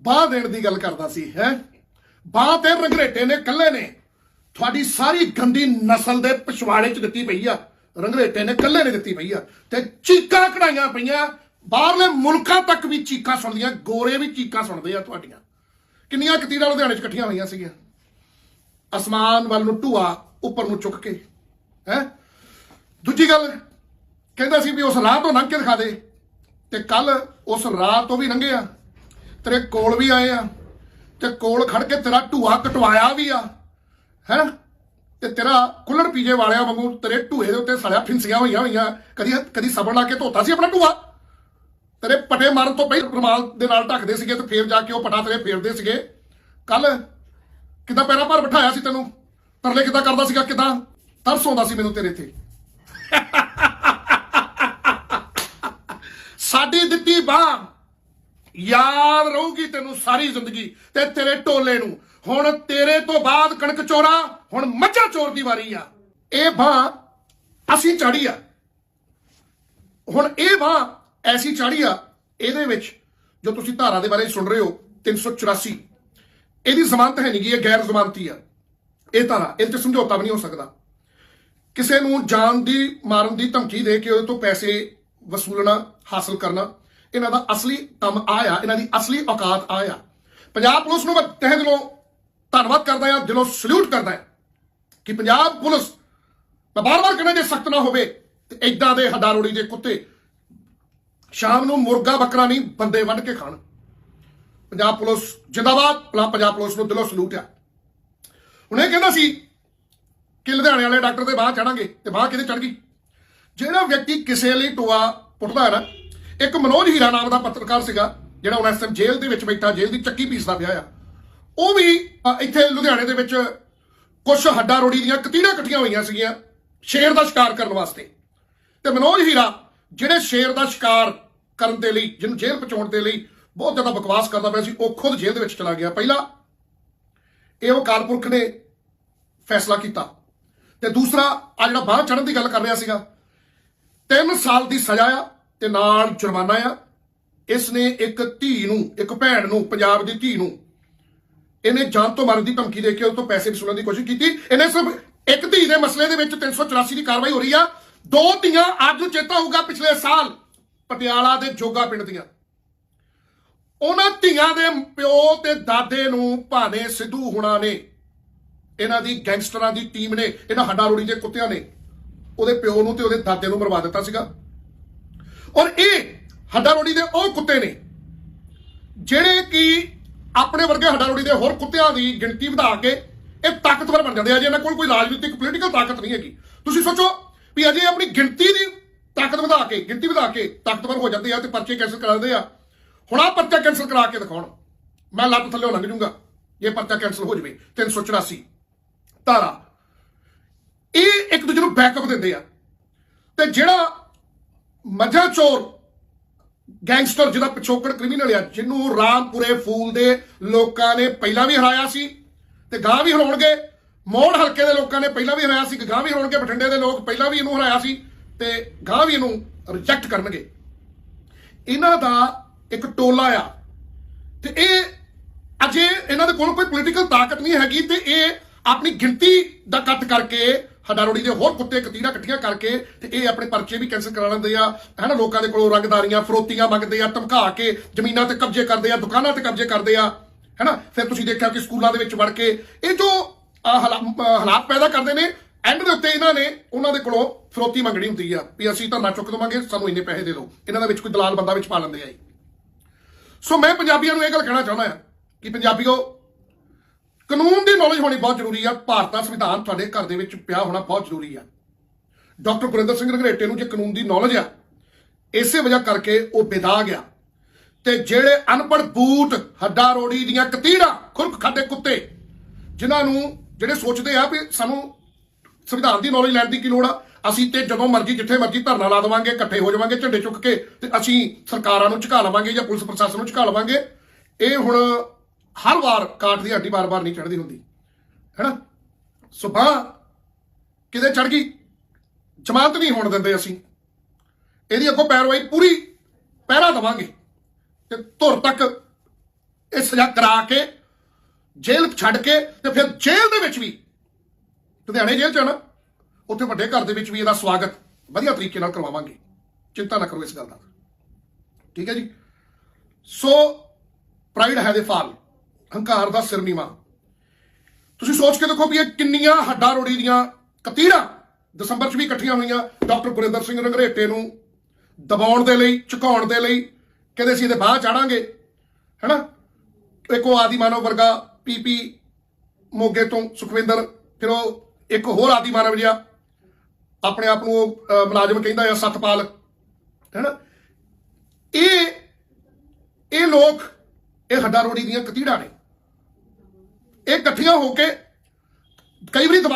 ਬਾਹ ਦੇਣ ਦੀ ਗੱਲ ਕਰਦਾ ਸੀ, ਹੈ? ਬਾਹ ਤੇ ਰੰਗਰੇਟੇ ਨੇ, ਕੱਲੇ ਨੇ। ਤੁਹਾਡੀ ਸਾਰੀ ਗੰਦੀ ਨਸਲ ਦੇ ਪਿਛਵਾੜੇ ਚ ਦਿੱਤੀ ਪਈ ਆ। ਰੰਗਰੇਟੇ ਨੇ, ਕੱਲੇ ਨੇ ਦਿੱਤੀ ਪਈ ਆ। ਤੇ ਚੀਕਾਂ ਕਢਾਈਆਂ ਪਈਆਂ। ਬਾਹਰਲੇ ਮੁਲਕਾਂ ਤੱਕ ਵੀ ਚੀਕਾਂ ਸੁਣਦੀਆਂ, ਗੋਰੇ ਵੀ ਚੀਕਾਂ ਸੁਣਦੇ ਆ ਤੁਹਾਡੀਆਂ। ਕਿੰਨੀਆਂ ਕਤੀਰਾਂ ਲੁਧਿਆਣੇ ਚ ਇਕੱਠੀਆਂ ਹੋਈਆਂ ਸੀਗੀਆਂ? ਅਸਮਾਨ ਵੱਲ ਨੂੰ ਢੂਆ, ਉੱਪਰ ਨੂੰ ਚੁੱਕ ਕੇ, ਹੈ? ਦੂਜੀ ਗੱਲ, ਕਹਿੰਦਾ ਸੀ ਵੀ ਉਸ ਰਾਹ ਤੋਂ ਲੰਘ ਕੇ ਦਿਖਾ ਦੇ। ਤੇ ਕੱਲ ਉਸ ਰਾਹ ਤੋਂ ਵੀ ਲੰਘੇ ਆ। ਤੇਰੇ ਕੋਲ ਵੀ ਆਏ ਆ ਤੇ ਕੋਲ ਖੜ ਕੇ ਤੇਰਾ ਢੂਆ ਕਟਵਾਇਆ ਵੀ ਆ, ਹੈ ਤੇ ਤੇਰਾ ਕੁੱਲੜ ਪੀਜੇ ਵਾਲਿਆਂ ਵਾਂਗੂ ਤੇਰੇ ਢੂਏ ਦੇ ਉੱਤੇ ਸੜਿਆ ਫਿੰਸੀਆਂ ਹੋਈਆਂ ਹੋਈਆਂ, ਕਦੀ ਕਦੀ ਸਬਰ ਲਾ ਕੇ ਧੋਤਾ ਸੀ ਆਪਣਾ ਢੂਆ? ਤੇਰੇ ਪਟੇ ਮਾਰਨ ਤੋਂ ਪਹਿਲਾਂ ਰਮਾਲ ਦੇ ਨਾਲ ਢੱਕਦੇ ਸੀਗੇ ਤੇ ਫੇਰ ਜਾ ਕੇ ਉਹ ਪਟਾ ਤੇਰੇ ਫੇਰਦੇ ਸੀਗੇ। ਕੱਲ ਕਿਦਾਂ ਪੈਰਾਂ ਪਰ ਬਿਠਾਇਆ ਸੀ ਤੈਨੂੰ? ਤਰਲੇ ਕਿਦਾਂ ਕਰਦਾ ਸੀਗਾ, ਕਿਦਾਂ? ਤਰਸ ਆਉਂਦਾ ਸੀ ਮੈਨੂੰ ਤੇਰੇ ਤੇ। ਸਾਡੀ ਦਿੱਤੀ ਬਾਹ ਯਾਦ ਰਹੂਗੀ ਤੈਨੂੰ ਸਾਰੀ ਜ਼ਿੰਦਗੀ ਤੇ ਤੇਰੇ ਟੋਲੇ ਨੂੰ। ਹੁਣ ਤੇਰੇ ਤੋਂ ਬਾਅਦ ਕਣਕ ਚੋਰਾ, ਹੁਣ ਮੱਝਾਂ ਚੋਰ ਦੀ ਵਾਰੀ ਆ। ਇਹ ਬਾਹ ਅਸੀਂ ਚਾੜੀ ਆ। ਹੁਣ ਇਹ ਬਾਹ ਐਸੀ ਚਾੜੀ ਆ, ਇਹਦੇ ਵਿੱਚ ਜੋ ਤੁਸੀਂ ਧਾਰਾ ਦੇ ਬਾਰੇ ਸੁਣ ਰਹੇ ਹੋ 384 ਇਹਦੀ ਜ਼ਮਾਨਤ ਹੈ ਨਹੀਂ ਗੀ, ਇਹ ਗੈਰ ਜ਼ਮਾਨਤੀ ਆ। ਇਹ ਧਾਰਾ ਇਹ ਤੇ ਸਮਝੌਤਾ ਵੀ ਨਹੀਂ ਹੋ ਸਕਦਾ। ਕਿਸੇ ਨੂੰ ਜਾਨ ਦੀ, ਮਾਰਨ ਦੀ ਧਮਕੀ ਦੇ ਕੇ ਉਹਦੇ ਤੋਂ ਪੈਸੇ ਵਸੂਲਣਾ, ਹਾਸਲ ਕਰਨਾ ਇਹਨਾਂ ਦਾ ਅਸਲੀ ਕੰਮ ਆਇਆ, ਇਹਨਾਂ ਦੀ ਅਸਲੀ ਔਕਾਤ ਆਇਆ। ਪੰਜਾਬ ਪੁਲਿਸ ਨੂੰ ਮੈਂ ਤਹਿ ਦਿਲੋਂ ਧੰਨਵਾਦ ਕਰਦਾ ਹਾਂ, ਦਿਲੋਂ ਸਲੂਟ ਕਰਦਾ ਹਾਂ ਕਿ ਪੰਜਾਬ ਪੁਲਿਸ ਮੈਂ ਬਾਰ-ਬਾਰ ਕਹਿੰਦਾ ਜੇ ਸਖਤ ਨਾ ਹੋਵੇ ਤੇ ਐਦਾਂ ਦੇ ਹਡਾਰੋੜੀ ਦੇ ਕੁੱਤੇ ਸ਼ਾਮ ਨੂੰ ਮੁਰਗਾ ਬੱਕਰਾ ਨਹੀਂ, ਬੰਦੇ ਵੱਢ ਕੇ ਖਾਣ। ਪੰਜਾਬ ਪੁਲਿਸ ਜਿੰਦਾਬਾਦ ਪਲਾ- ਪੰਜਾਬ ਪੁਲਿਸ ਨੂੰ ਦਿਲੋਂ ਸਲੂਟ ਆ। ਹੁਣ ਇਹ ਕਹਿੰਦਾ ਸੀ ਕਿ ਲੁਧਿਆਣੇ ਵਾਲੇ ਡਾਕਟਰ ਦੇ ਬਾਹਰ ਚੜਾਂਗੇ ਤੇ ਬਾਹ ਕਿਤੇ ਚੜ ਗਈ? ਜਿਹੜਾ ਵਿਅਕਤੀ ਕਿਸੇ ਲਈ ਟੋਆ ਪੁੱਟਦਾ ਹੈ ਨਾ ਇੱਕ ਮਨੋਜ ਹੀਰਾ ਨਾਮ ਦਾ ਪੱਤਰਕਾਰ ਸੀਗਾ, ਜਿਹੜਾ ਹੁਣ ਇਸ ਟਾਈਮ ਜੇਲ੍ਹ ਦੇ ਵਿੱਚ ਬੈਠਾ, ਜੇਲ੍ਹ ਦੀ ਚੱਕੀ ਪੀਸਦਾ ਪਿਆ ਆ ਉਹ ਵੀ ਇੱਥੇ ਲੁਧਿਆਣੇ ਦੇ ਵਿੱਚ ਕੁਝ ਹੱਡਾ ਰੋੜੀ ਦੀਆਂ ਕਤੀੜਾਂ ਇਕੱਠੀਆਂ ਹੋਈਆਂ ਸੀਗੀਆਂ ਸ਼ੇਰ ਦਾ ਸ਼ਿਕਾਰ ਕਰਨ ਵਾਸਤੇ। ਤੇ ਮਨੋਜ ਹੀਰਾ, ਜਿਹੜੇ ਸ਼ੇਰ ਦਾ ਸ਼ਿਕਾਰ ਕਰਨ ਦੇ ਲਈ, ਜਿਹਨੂੰ ਜੇਲ੍ਹ ਪਹੁੰਚਾਉਣ ਦੇ ਲਈ ਬਹੁਤ ਜ਼ਿਆਦਾ ਬਕਵਾਸ ਕਰਦਾ ਪਿਆ ਸੀ, ਉਹ ਖੁਦ ਜੇਲ੍ਹ ਦੇ ਵਿੱਚ ਚਲਾ ਗਿਆ। ਪਹਿਲਾ ਇਹ ਅਕਾਲ ਪੁਰਖ ਨੇ ਫੈਸਲਾ ਕੀਤਾ। ਤੇ ਦੂਸਰਾ, ਆ ਜਿਹੜਾ ਬਾਹਰ ਚੜਨ ਦੀ ਗੱਲ ਕਰ ਰਿਹਾ ਸੀਗਾ 3 ਸਾਲ ਦੀ ਸਜ਼ਾ ਆ ਤੇ ਨਾਲ ਜੁਰਮਾਨਾ ਆ। ਇਸ ਨੇ ਇੱਕ ਧੀ ਨੂੰ, ਇੱਕ ਭੈਣ ਨੂੰ, ਪੰਜਾਬ ਦੀ ਧੀ ਨੂੰ, ਇਹਨੇ ਜਾਨ ਤੋਂ ਮਾਰਨ ਦੀ ਧਮਕੀ ਦੇ ਕੇ ਉਹ ਤੋਂ ਪੈਸੇ ਵਸੂਲਣ ਦੀ ਕੋਸ਼ਿਸ਼ ਕੀਤੀ। ਇਹਨੇ ਸਿਰਫ ਇੱਕ ਧੀ ਦੇ ਮਸਲੇ ਦੇ ਵਿੱਚ 384 ਦੀ ਕਾਰਵਾਈ ਹੋ ਰਹੀ ਆ। ਦੋ ਧੀਆਂ ਅੱਜ ਨੂੰ ਚੇਤਾ ਹੋਊਗਾ ਪਿਛਲੇ ਸਾਲ ਪਟਿਆਲਾ ਦੇ ਜੋਗਾ ਪਿੰਡ ਦੀਆਂ। ਉਹਨਾਂ ਧੀਆਂ ਦੇ ਪਿਓ ਤੇ ਦਾਦੇ ਨੂੰ ਭਾਵੇਂ ਸਿੱਧੂ ਹੁਣਾ ਨੇ, ਇਹਨਾਂ ਦੀ ਗੈਂਗਸਟਰਾਂ ਦੀ ਟੀਮ ਨੇ, ਇਹਨਾਂ ਹੱਡਾ ਰੋੜੀ ਦੇ ਕੁੱਤਿਆਂ ਨੇ ਉਹਦੇ ਪਿਓ ਨੂੰ ਤੇ ਉਹਦੇ ਦਾਦੇ ਨੂੰ ਮਰਵਾ ਦਿੱਤਾ ਸੀਗਾ। ਔਰ ਇਹ ਹੱਡਾ ਰੋੜੀ ਦੇ ਉਹ ਕੁੱਤੇ ਨੇ, ਜਿਹੜੇ ਕਿ ਆਪਣੇ ਵਰਗੇ ਹੱਡਾ ਰੋੜੀ ਦੇ ਹੋਰ ਕੁੱਤਿਆਂ ਦੀ ਗਿਣਤੀ ਵਧਾ ਕੇ ਇਹ ਤਾਕਤਵਰ ਬਣ ਜਾਂਦੇ ਆ। ਜੇ ਇਹਨਾਂ ਕੋਲ ਕੋਈ ਰਾਜਨੀਤਿਕ ਪੋਲੀਟੀਕਲ ਤਾਕਤ ਨਹੀਂ ਹੈਗੀ। ਤੁਸੀਂ ਸੋਚੋ ਵੀ ਅਜੇ ਆਪਣੀ ਗਿਣਤੀ ਦੀ ਤਾਕਤ ਵਧਾ ਕੇ, ਗਿਣਤੀ ਵਧਾ ਕੇ ਤਾਕਤਵਰ ਹੋ ਜਾਂਦੇ ਆ ਤੇ ਪਰਚੇ ਕੈਂਸਲ ਕਰਾ ਦਿੰਦੇ ਆ। ਹੁਣ ਆ ਪਰਚਾ ਕੈਂਸਲ ਕਰਾ ਕੇ ਦਿਖਾਉਣ। ਮੈਂ ਲੱਤ ਥੱਲੇ ਲੰਘ ਜੂੰਗਾ ਇਹ ਪਰਚਾ ਕੈਂਸਲ ਹੋ ਜਵੇ। 384 ਧਾਰਾ। ਇਹ ਇੱਕ ਦੂਜੇ ਨੂੰ ਬੈਕਅਪ ਦਿੰਦੇ ਆ। ਤੇ ਜਿਹੜਾ ਮੱਝਾ ਚੋਰ, ਗੈਂਗਸਟਰ ਜਿਹਦਾ ਪਿਛੋਕੜ ਕ੍ਰਿਮੀਨਲ ਆ, ਜਿਹਨੂੰ ਰਾਮਪੁਰੇ ਫੂਲ ਦੇ ਲੋਕਾਂ ਨੇ ਪਹਿਲਾਂ ਵੀ ਹਰਾਇਆ ਸੀ ਤੇ ਗਾਂ ਵੀ ਹਰਾਉਣਗੇ। ਮੋੜ ਹਲਕੇ ਦੇ ਲੋਕਾਂ ਨੇ ਪਹਿਲਾਂ ਵੀ ਹਰਾਇਆ ਸੀ ਕਿ ਗਾਂ ਵੀ ਹਰਾਉਣਗੇ। ਬਠਿੰਡੇ ਦੇ ਲੋਕ ਪਹਿਲਾਂ ਵੀ ਇਹਨੂੰ ਹਰਾਇਆ ਸੀ ਤੇ ਗਾਂ ਵੀ ਇਹਨੂੰ ਰਿਜੈਕਟ ਕਰਨਗੇ। ਇਹਨਾਂ ਦਾ ਇੱਕ ਟੋਲਾ ਆ ਤੇ ਇਹ ਅਜੇ ਇਹਨਾਂ ਦੇ ਕੋਲ ਕੋਈ ਪੋਲੀਟੀਕਲ ਤਾਕਤ ਨਹੀਂ ਹੈਗੀ ਤੇ ਇਹ ਆਪਣੀ ਗਿਣਤੀ ਦਾ ਕੱਟ ਕਰਕੇ ਹਡਾਰੋੜੀ ਦੇ ਹੋਰ ਕੁੱਤੇ ਕਤੀਰਾ ਇਕੱਠੀਆਂ ਕਰਕੇ ਤੇ ਇਹ ਆਪਣੇ ਪਰਚੇ ਵੀ ਕੈਂਸਲ ਕਰਾ ਲੈਂਦੇ ਆ। ਹਨਾ ਲੋਕਾਂ ਦੇ ਕੋਲੋਂ ਰੰਗਦਾਰੀਆਂ, ਫਰੋਤੀਆਂ ਮੰਗਦੇ ਆ, ਧਮਕਾ ਕੇ ਜ਼ਮੀਨਾਂ ਤੇ ਕਬਜ਼ੇ ਕਰਦੇ ਆ, ਦੁਕਾਨਾਂ ਤੇ ਕਬਜ਼ੇ ਕਰਦੇ ਆ। ਹਨਾ ਫਿਰ ਤੁਸੀਂ ਦੇਖਿਆ ਕਿ ਸਕੂਲਾਂ ਦੇ ਵਿੱਚ ਵੜ ਕੇ ਇਹ ਜੋ ਹਾਲਾ- ਹਾਲਾਤ ਪੈਦਾ ਕਰਦੇ ਨੇ ਐਂਡ ਦੇ ਉੱਤੇ ਇਹਨਾਂ ਨੇ, ਉਹਨਾਂ ਦੇ ਕੋਲੋਂ ਫਰੋਤੀ ਮੰਗਣੀ ਹੁੰਦੀ ਆ ਵੀ ਅਸੀਂ ਤਾਂ ਨਾ ਚੁੱਕ ਦਵਾਂਗੇ, ਸਾਨੂੰ ਇੰਨੇ ਪੈਸੇ ਦੇ ਦਿਓ। ਇਹਨਾਂ ਦੇ ਵਿੱਚ ਕੋਈ ਦਲਾਲ ਬੰਦਾ ਵਿੱਚ ਪਾ ਲੈਂਦੇ ਆ ਇਹ। ਸੋ ਮੈਂ ਪੰਜਾਬੀਆਂ ਨੂੰ ਇਹ ਗੱਲ ਕਹਿਣਾ ਚਾਹੁੰਦਾ ਹਾਂ ਕਿ ਪੰਜਾਬੀਓ ਕਾਨੂੰਨ ਦੀ ਨੌਲੇਜ ਹੋਣੀ ਬਹੁਤ ਜ਼ਰੂਰੀ ਆ। ਭਾਰਤ ਦਾ ਸੰਵਿਧਾਨ ਤੁਹਾਡੇ ਘਰ ਦੇ ਵਿੱਚ ਪਿਆ ਹੋਣਾ ਬਹੁਤ ਜ਼ਰੂਰੀ ਆ। ਡਾਕਟਰ ਗੁਰਿੰਦਰ ਸਿੰਘ ਰੰਗਰੇਟੇ ਨੂੰ ਜੇ ਕਾਨੂੰਨ ਦੀ ਨੌਲੇਜ ਆ, ਇਸੇ ਵਜ੍ਹਾ ਕਰਕੇ ਉਹ ਬੇਦਾਗ ਗਿਆ ਤੇ ਜਿਹੜੇ ਅਨਪੜ੍ਹ ਬੂਟ, ਹੱਡਾ ਰੋੜੀ ਦੀਆਂ ਕਤੀੜਾਂ, ਖੁਰਕ ਖਾਦੇ ਕੁੱਤੇ, ਜਿਨ੍ਹਾਂ ਨੂੰ ਜਿਹੜੇ ਸੋਚਦੇ ਆ ਵੀ ਸਾਨੂੰ ਸੰਵਿਧਾਨ ਦੀ ਨੌਲੇਜ ਲੈਣ ਦੀ ਕੀ ਲੋੜ ਆ, ਅਸੀਂ ਤੇ ਜਦੋਂ ਮਰਜ਼ੀ, ਜਿੱਥੇ ਮਰਜ਼ੀ ਧਰਨਾ ਲਾ ਦੇਵਾਂਗੇ, ਇਕੱਠੇ ਹੋ ਜਾਵਾਂਗੇ, ਝੰਡੇ ਚੁੱਕ ਕੇ ਤੇ ਅਸੀਂ ਸਰਕਾਰਾਂ ਨੂੰ ਝੁਕਾ ਲਵਾਂਗੇ ਜਾਂ ਪੁਲਿਸ ਪ੍ਰਸ਼ਾਸਨ ਨੂੰ ਝੁਕਾ ਲਵਾਂਗੇ। ਇਹ ਹੁਣ ਹਰ ਵਾਰ ਕਾਟ ਦੀ ਹੱਡੀ ਬਾਰ-ਬਾਰ ਨਹੀਂ ਚੜਦੀ ਹੁੰਦੀ। ਹੈਨਾ ਸੁਬਾਹ ਕਿਤੇ ਚੜ ਗਈ, ਜ਼ਮਾਨਤ ਨਹੀਂ ਹੋਣ ਦਿੰਦੇ ਅਸੀਂ। ਇਹਦੀ ਅੱਗੋਂ ਪੈਰਵਾਈ ਪੂਰੀ ਪਹਿਰਾ ਦਵਾਂਗੇ ਤੇ ਧੁਰ ਤੱਕ ਇਹ ਸਜ਼ਾ ਕਰਾ ਕੇ, ਜੇਲ੍ਹ ਛੱਡ ਕੇ ਤੇ ਫਿਰ ਜੇਲ੍ਹ ਦੇ ਵਿੱਚ ਵੀ, ਲੁਧਿਆਣੇ ਜੇਲ੍ਹ ਚ ਆ ਨਾ, ਉੱਥੇ ਵੱਡੇ ਘਰ ਦੇ ਵਿੱਚ ਵੀ ਇਹਦਾ ਸਵਾਗਤ ਵਧੀਆ ਤਰੀਕੇ ਨਾਲ ਕਰਵਾਵਾਂਗੇ। ਚਿੰਤਾ ਨਾ ਕਰੋ ਇਸ ਗੱਲ ਦਾ। ਠੀਕ ਹੈ ਜੀ? ਸੋ ਪ੍ਰਾਈਡ ਹੈ ਦੇ ਫਾਲ ਹੰਕਾਰ ਦਾ ਸਿਰ ਨੀਵਾ। ਤੁਸੀਂ ਸੋਚ ਕੇ ਦੇਖੋ ਵੀ ਇਹ ਕਿੰਨੀਆਂ ਹੱਡਾਂ ਰੋੜੀ ਦੀਆਂ ਕਤੀੜਾਂ ਦਸੰਬਰ 'ਚ ਵੀ ਇਕੱਠੀਆਂ ਹੋਈਆਂ। ਡਾਕਟਰ ਗੁਰਿੰਦਰ ਸਿੰਘ ਰੰਗਰੇਟੇ ਨੂੰ ਦਬਾਉਣ ਦੇ ਲਈ ਝੁਕਾਉਣ ਦੇ ਲਈ ਕਹਿੰਦੇ ਸੀ ਇਹਦੇ ਬਾਹ ਚਾੜਾਂਗੇ ਹੈਨਾ? ਇੱਕ ਉਹ ਆਦੀ ਮਾਨਵ ਵਰਗਾ ਪੀਪੀ ਮੋਗੇ ਤੋਂ ਸੁਖਵਿੰਦਰ ਫਿਰ ਉਹ ਇੱਕ ਹੋਰ ਆਦੀ ਮਾਨਵ ਜਿਹਾ ਆਪਣੇ ਆਪ ਨੂੰ ਉਹ, ਮੁਲਾਜ਼ਮ ਕਹਿੰਦਾ ਆ ਸਤਪਾਲ। ਹੈਨਾ? ਇਹ ਇਹ ਲੋਕ ਇਹ ਹੱਡਾ ਰੋੜੀ ਦੀਆਂ ਕਤੀੜਾਂ ਨੇ। ਇਹ ਇਕੱਠੀਆਂ ਹੋ ਕੇ ਕਈ ਵਾਰੀ ਦਬਾ